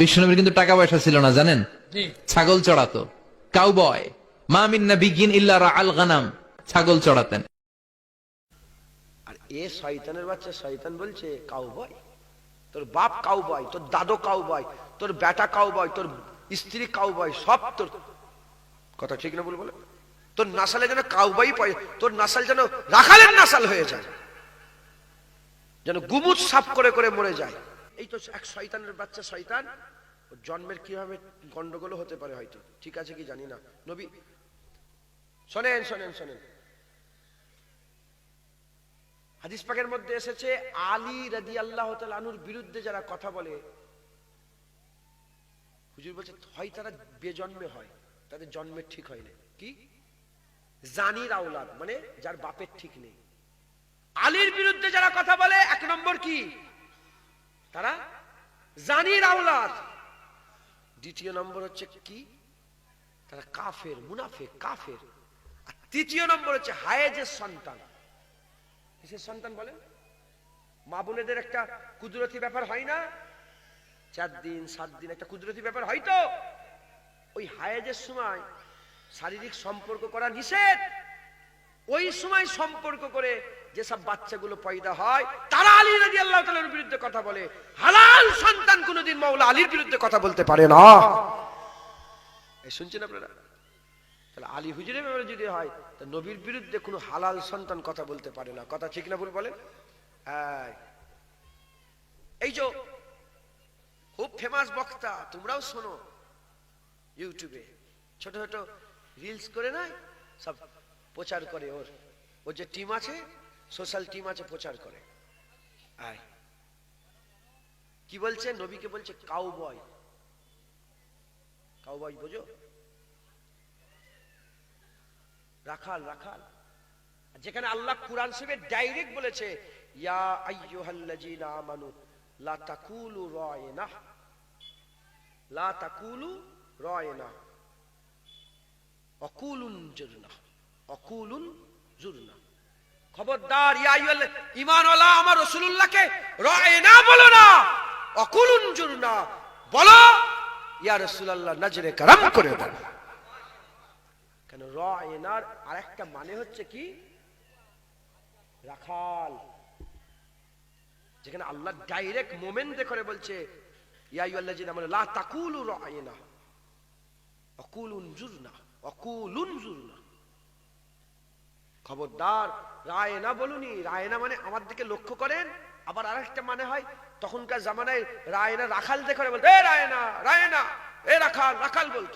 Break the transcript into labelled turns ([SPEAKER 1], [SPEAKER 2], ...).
[SPEAKER 1] বিষ্ণুনবীর কিন্তু টাকা পয়সা ছিল না জানেন? ছাগল চড়াতো। কাউবয় মা মিন্না বিগিন ইল্লা আল গানাম ছাগল চড়াতেন।
[SPEAKER 2] আর এ শয়তানের বাচ্চা শয়তান বলছে কাউ বয় তোর বাপ কাউ বয় তোর দাদু কাউ বয় তোর বেটা কাউ বয় তোর স্ত্রী কাউ বয় সব তোর। কথা ঠিক না বল বলে? তোর নাসালে যেন কাউ বই পায় তোর নাসাল যেন রাখালের নাসাল হয়ে যায়। যেন গুমুট সাফ করে করে মরে যায়। এই তো এক শয়তানের বাচ্চা শয়তান। জন্মের কীভাবে গন্ডগোল হতে পারে হয়তো। ঠিক আছে কি জানি না। নবী, শোনেন শোনেন শোনেন। হাদিস পাকের মধ্যে এসেছে, আলী রাদি আল্লাহ আনুর বিরুদ্ধে যারা কথা বলে, হুজুর বলছে, হয় তারা বেজন্মে হয়, তাদের জন্মের ঠিক হয় না। কি? জানির আওলাদ মানে যার বাপের ঠিক নেই। আলীর বিরুদ্ধে যারা কথা বলে, এক নম্বর কি? তারা? জানির আওলাদ। দ্বিতীয় নম্বর হচ্ছে কি? তারা কাফের মুনাফে কাফের। আর তৃতীয় নম্বর হচ্ছে হায়েজের সন্তান। কিসের সন্তান বলেন? মা বোনেদের একটা কুদরতি ব্যাপার হয় না? চার দিন, সাত দিন একটা কুদরতি ব্যাপার হয় তো? ওই হায়েজের সময় শারীরিক সম্পর্ক করা নিষেধ। ওই সময় সম্পর্ক করে যেসব বাচ্চাগুলো পয়দা হয়, তারা আলী রাজি আল্লাহ তালের বিরুদ্ধে কথা বলে। হালাল সন্তান কোনোদিন মাওলা আলীর বিরুদ্ধে কথা বলতে পারে না। শুনছেন আপনারা? তাহলে আলী হুজুরের যদি হয়, তা নবীর বিরুদ্ধে কোনো হালাল সন্তান কথা বলতে পারে না। কথা ঠিক না হ্যাঁ। এই যে খুব ফেমাস বক্তা, তোমরাও শোনো ইউটিউবে। ছোট ছোট রিলস করে না, সব প্রচার করে ওর। ওর যে টিম আছে সোশ্যাল টিম আছে প্রচার করে। আয়। কি বলছে? নবীকে বলছে কাউ বয় কাউ বয় বোঝো? রাখাল রাখাল। যেখানে আল্লাহ কুরআন শরীফে ডাইরেক্ট বলেছে ইয়া আইয়ুহাল্লাযীনা আমানু লা তাকুলু রায়না। লা তাকুলু রায়না। অকুলুন জুরনা। অকুলুন জুরনা। খবরদার আমার বলো না, অকুলুন জুরনা, বলো, ইয়া নজরে করম করে কেন আরেকটা মানে হচ্ছে কি? রাখাল। যেখানে আল্লাহ ডাইরেক্ট মোমেন্ট করে বলছে, ইয়া লা তাকুলু অকুলুন জুরনা অকুলুন জুরনা। খবরদার, রায়না বলুনি, রায়না মানে আমার দিকে লক্ষ্য করেন, আবার আরেকটা মানে হয়, তখনকার জামানায় রায়না রাখাল দেখে বলতো, এ রায়না রায়না, এ রাখাল রাখাল বলতো।